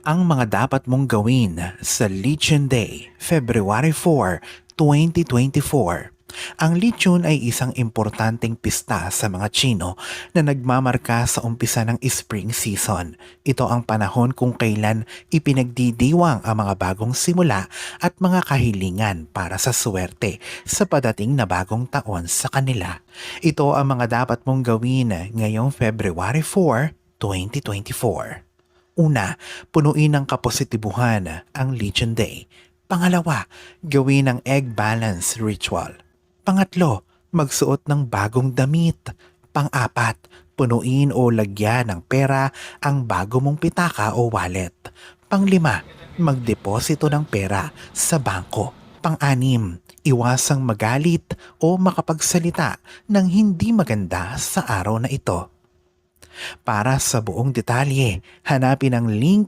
ang mga dapat mong gawin sa Legion Day, February 4, 2024. Ang Lechon ay isang importanteng pista sa mga Chino na nagmamarka sa umpisa ng spring season. Ito ang panahon kung kailan ipinagdidiwang ang mga bagong simula at mga kahilingan para sa swerte sa padating na bagong taon sa kanila. Ito ang mga dapat mong gawin ngayong February 4, 2024. Una, punuin ng kapositibuhan ang Legion Day. Pangalawa, gawin ang egg balance ritual. Pangatlo, magsuot ng bagong damit. Pang-apat, punuin o lagyan ng pera ang bago mong pitaka o wallet. Panglima, magdeposito ng pera sa bangko. Pang-anim, iwasang magalit o makapagsalita ng hindi maganda sa araw na ito. Para sa buong detalye, hanapin ang link